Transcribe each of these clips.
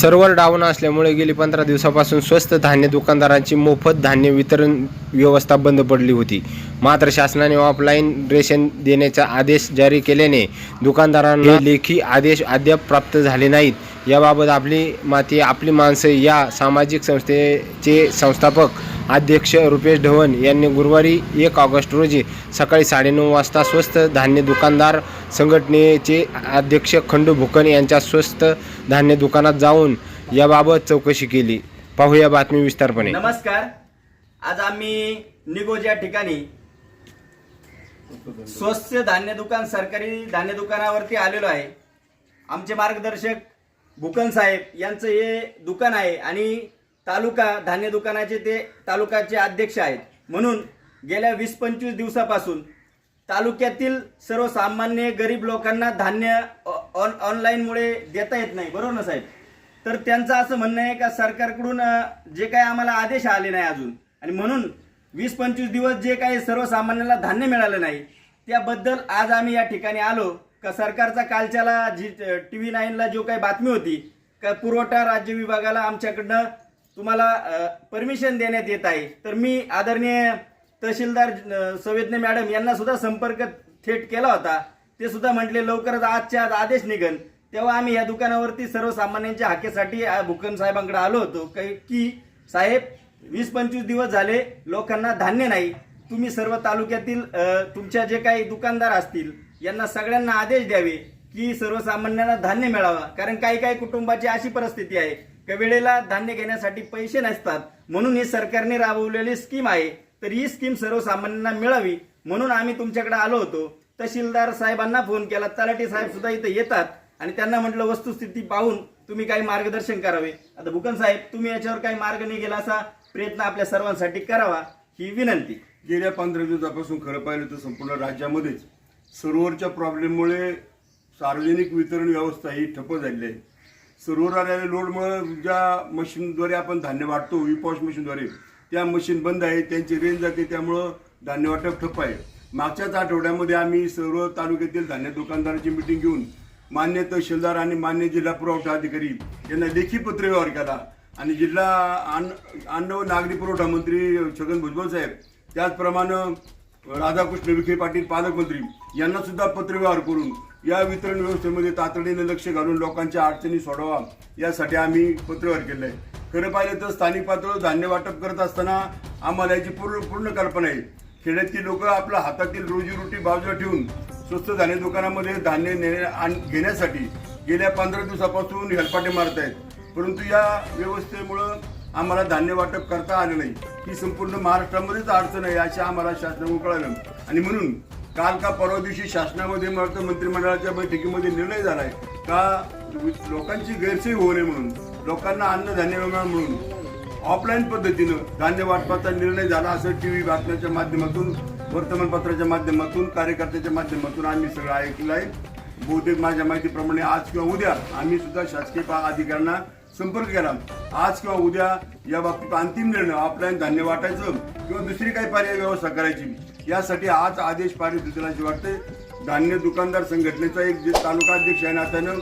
Server down असल्यामुळे गेली पंधरा दिवसापासून स्वस्त धान्य दुकानदारांची मोफत धान्य वितरण व्यवस्था बंद पडली होती. मात्र शासनाने ऑफलाईन रेशन देण्याचा आदेश जारी केल्याने दुकानदारांना लेखी आदेश अद्याप प्राप्त झाले नाहीत. याबाबत आपली माती आपली माणसं या सामाजिक संस्थेचे संस्थापक अध्यक्ष रुपेश ढवण यांनी गुरुवारी एक ऑगस्ट रोजी सकाळी साडेनऊ वाजता स्वस्त धान्य दुकानदार संघटनेचे अध्यक्ष खंडू भुकन यांच्या स्वस्त धान्य दुकानात जाऊन याबाबत चौकशी केली. पाहूया बातमी विस्तारपणे. नमस्कार. आज आम्ही निगोज या ठिकाणी स्वस्त धान्य दुकान सरकारी धान्य दुकानावरती आलेलो आहे. आमचे मार्गदर्शक भुकन साहेब यांचं हे दुकान आहे आणि तालुका धान्य दुकानाचे ते तालुकाचे अध्यक्ष आहेत. म्हणून गेल्या वीस पंचवीस दिवसापासून तालुक्यातील सर्वसामान्य गरीब लोकांना धान्य ऑन ऑनलाईनमुळे देता येत नाही. बरोबर ना साहेब? तर त्यांचं असं म्हणणं आहे का सरकारकडून जे काही आम्हाला आदेश आले नाही अजून आणि म्हणून वीस पंचवीस दिवस जे काही सर्वसामान्याला धान्य मिळालं नाही त्याबद्दल आज आम्ही या ठिकाणी आलो. का सरकारचा कालच्याला जी टी व्ही नाईनला जो काही बातमी होती का पुरवठा राज्य विभागाला आमच्याकडनं तुम्हाला परमिशन देण्यात येत आहे. तर मी आदरणीय तहसीलदार अ, संवेदने मॅडम यांना सुद्धा संपर्क थेट केला होता. ते सुद्धा म्हटले लवकरच आजच्या आज आदेश निघन. तेव्हा आम्ही या दुकानावरती सर्वसामान्यांच्या हाकेसाठी भूकंप भुकन साहेबांकडे आलो होतो. की साहेब वीस पंचवीस दिवस झाले लोकांना धान्य नाही. तुम्ही सर्व तालुक्यातील तुमच्या जे काही दुकानदार असतील यांना सगळ्यांना आदेश द्यावे की सर्वसामान्यांना धान्य मिळावा. कारण काही काही कुटुंबाची अशी परिस्थिती आहे का वेळेला धान्य घेण्यासाठी पैसे नसतात. म्हणून ही सरकारने राबवलेली स्कीम आहे. तर ही स्कीम सर्वसामान्यांना मिळावी. म्हणून आम्ही तुमच्याकडे आलो होतो. तहसीलदार साहेबांना फोन केला. तलाठी साहेब सुद्धा इथे येतात. आणि त्यांना म्हटलं वस्तुस्थिती पाहून तुम्ही काही मार्गदर्शन करावे. आता भुकन साहेब तुम्ही याच्यावर काही मार्ग निघेल असा प्रयत्न आपल्या सर्वांसाठी करावा ही विनंती. गेल्या पंधरा दिवसापासून खरं पाहिलं तर संपूर्ण राज्यामध्येच सर्व्हरच्या प्रॉब्लेममुळे सार्वजनिक वितरण व्यवस्था ही ठप्प झालेली आहे. सर्व्हर आलेल्या लोडमुळे ज्या मशीनद्वारे आपण धान्य वाटतो विपॉश मशीनद्वारे त्या मशीन बंद आहे त्यांची रेंज जाते त्यामुळं धान्य वाटप ठप्प आहे. मागच्याच आठवड्यामध्ये आम्ही सर्व तालुक्यातील धान्य दुकानदारांची मिटिंग घेऊन मान्य तहसीलदार आणि मान्य जिल्हा पुरवठा अधिकारी यांना लेखी पत्रव्यवहार केला. आणि जिल्हा अन्न अन्न व नागरी पुरवठा मंत्री छगन भुजबळ साहेब त्याचप्रमाणे राधाकृष्ण विखे पाटील पालकमंत्री यांना सुद्धा पत्रव्यवहार करून या वितरण व्यवस्थेमध्ये तातडीने लक्ष घालून लोकांच्या अडचणी सोडवा यासाठी आम्ही पत्रव्यवहार केलं आहे खरं पाहिलं तर स्थानिक पातळीवर धान्य वाटप करत असताना आम्हाला याची पूर्ण पूर्ण कल्पना आहे. खेड्यातील लोक आपल्या हातातील रोजीरोटी बाजूला ठेवून स्वस्त धान्य दुकानामध्ये धान्य नेण्या आण- घेण्यासाठी गेल्या पंधरा दिवसापासून हेलपाटे मारत आहेत परंतु या व्यवस्थेमुळं आम्हाला धान्य वाटप करता आलं नाही. ही संपूर्ण महाराष्ट्रामध्येच अडचण आहे अशा आम्हाला शासनाकडून कळालं आणि म्हणून काल का परवा दिवशी शासनामध्ये मला मंत्रिमंडळाच्या बैठकीमध्ये निर्णय झालाय का लोकांची गैरसोय होऊ नये म्हणून लोकांना अन्नधान्य मिळणार म्हणून. ऑफलाईन पद्धतीनं धान्य वाटपाचा निर्णय झाला असं टी व्ही बातम्याच्या माध्यमातून वर्तमानपत्राच्या माध्यमातून कार्यकर्त्याच्या माध्यमातून आम्ही सगळं ऐकलं आहे बहुतेक माझ्या माहितीप्रमाणे आज किंवा उद्या आम्ही सुद्धा शासकीय पा- अधिकाऱ्यांना संपर्क केला. आज किंवा उद्या या बाबतीत अंतिम निर्णय ऑफलाईन धान्य वाटायचं किंवा दुसरी काही पर्याय व्यवस्था करायची. यासाठी आज आदेश पारित होतील वाटते. धान्य दुकानदार संघटनेचा एक जे तालुका अध्यक्ष आहे नात्यानं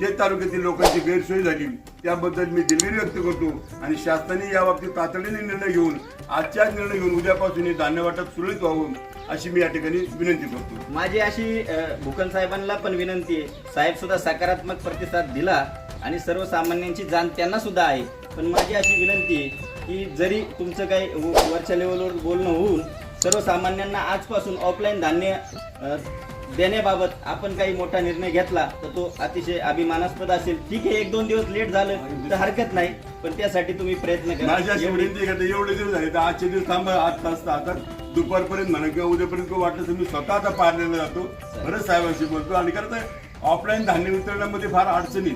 जे तालुक्यातील लोकांची गैरसोय झाली त्याबद्दल मी दिलगिरी व्यक्त करतो आणि शासनाने या बाबतीत तातडीने निर्णय घेऊन आजच्याच निर्णय घेऊन उद्यापासून हे धान्य वाटप सुरळीत व्हावं अशी मी या ठिकाणी विनंती करतो. माझी अशी अ, भूकन साहेबांना पण विनंती आहे. साहेब सुद्धा सकारात्मक प्रतिसाद दिला. आणि सर्वसामान्यांची जाण त्यांना सुद्धा आहे. पण माझी अशी विनंती आहे की जरी तुमचं काही वरच्या लेवलवर बोलणं होऊन सर्वसामान्यांना आजपासून ऑफलाईन धान्य देण्याबाबत आपण काही मोठा निर्णय घेतला तर तो अतिशय अभिमानास्पद असेल. ठीक आहे एक दोन दिवस लेट झालं तर हरकत नाही पण त्यासाठी तुम्ही प्रयत्न करा. एवढी- दिवस झाले तर आजचे दिवस थांबा आठ तास आता दुपारपर्यंत म्हणा किंवा उद्यापर्यंत वाटलं तर मी स्वतः आता पारलेला जातो. बरंच साहेबांशी बोलतो. आणि खरं तर ऑफलाईन धान्य वितरणामध्ये फार अडचणी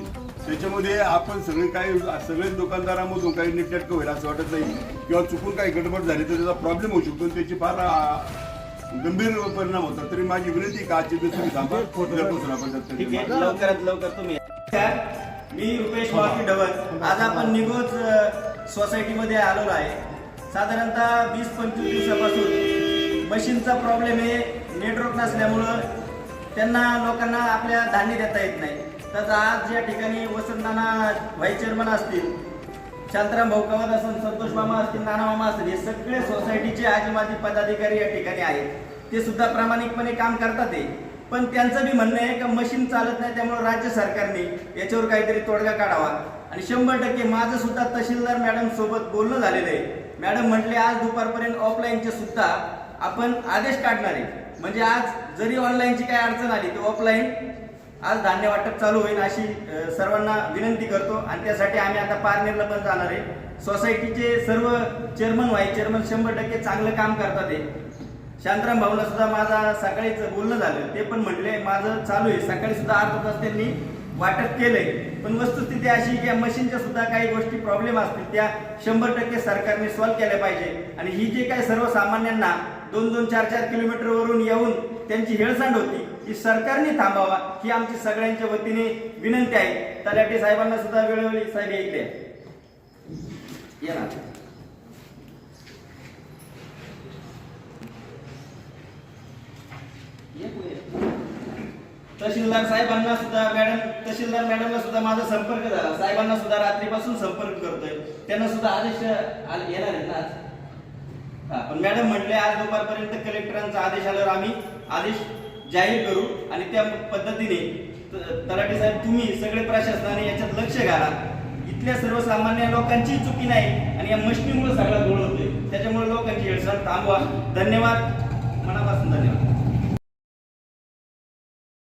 त्याच्यामध्ये आपण सगळे काही सगळेच दुकानदारामधून काही नीटनेटकं होईल असं वाटत नाही. किंवा चुकून काही गडबड झाली तर त्याचा प्रॉब्लेम होऊ शकतो त्याची फार गंभीर परिणाम होतात. तरी माझी विनंती का आजचे दिवस तुम्ही थांबा. लवकरात लवकर तुम्ही मी रुपेश मारुती ढवण आज आपण निगोज अ, सोसायटीमध्ये आलेलो आहे. साधारणतः वीस पंचवीस दिवसापासून मशीनचा प्रॉब्लेम आहे नेटवर्क नसल्यामुळं त्यांना लोकांना आपल्या धान्य देता येत नाही. त्याचा आज या ठिकाणी वसंतनाना व्हाईस चेअरमन असतील शांताराम भाऊ कवत असून संतोष मामा असतील नाना मामा असतील हे सगळे सोसायटीचे आजीमाजी पदाधिकारी या ठिकाणी आहेत. ते सुद्धा प्रामाणिकपणे काम करतात ते. पण त्यांचं बी म्हणणं आहे का मशीन चालत नाही त्यामुळे राज्य सरकारने याच्यावर काहीतरी तोडगा काढावा. आणि शंभर टक्के माझं सुद्धा तहसीलदार मॅडम सोबत बोलणं झालेलं आहे. मॅडम म्हटले आज दुपारपर्यंत ऑफलाईनचे सुद्धा आपण आदेश काढणार आहे. म्हणजे आज जरी ऑनलाईनची काही अडचण आली तर ऑफलाईन आज धान्य वाटप चालू होईल अशी सर्वांना विनंती करतो. आणि त्यासाठी आम्ही आता पारनेरला पण जाणार आहे. सोसायटीचे सर्व चेअरमन व्हाय चेअरमन शंभर टक्के चांगलं काम करतात ते शांतराम भाऊला सुद्धा माझा सकाळीच बोलणं झालं. ते पण म्हटले माझं चालू आहे. सकाळी सुद्धा अर्धा तास त्यांनी वाटप केलंय. पण वस्तुस्थिती अशी की या मशीनच्या सुद्धा काही गोष्टी प्रॉब्लेम असतील. त्या शंभर टक्के सरकारने सॉल्व्ह केल्या पाहिजे. आणि ही जे काही सर्वसामान्यांना दोन दोन चार चार किलोमीटर वरून येऊन त्यांची हेळसांड होती ही सरकारने थांबावा ही आमची सगळ्यांच्या वतीने विनंती आहे. तलाठी साहेबांना सुद्धा वेळोवेळी साहेब या ना या. या ना ये पुढे. तहसीलदार साहेबांना सुद्धा मॅडम तहसीलदार मॅडमला सुद्धा माझा संपर्क झाला. साहेबांना सुद्धा रात्रीपासून संपर्क करतोय. त्यांना सुद्धा आदेश आल- येणार आहेत ना आज? हा, पण मॅडम म्हटले आज दुपारपर्यंत कलेक्टरांचा आदेश आल्यावर आम्ही आदेश जाहीर करू आणि त्या पद्धतीने तलाठी साहेब तुम्ही सगळे प्रशासनाने याच्यात लक्ष घाला. इथल्या सर्वसामान्य लोकांची चुकी नाही आणि या मशिनीमुळे सगळा गोळ होतोय. त्याच्यामुळे लोकांची हेळसाल थांबवा. धन्यवाद. मनापासून धन्यवाद.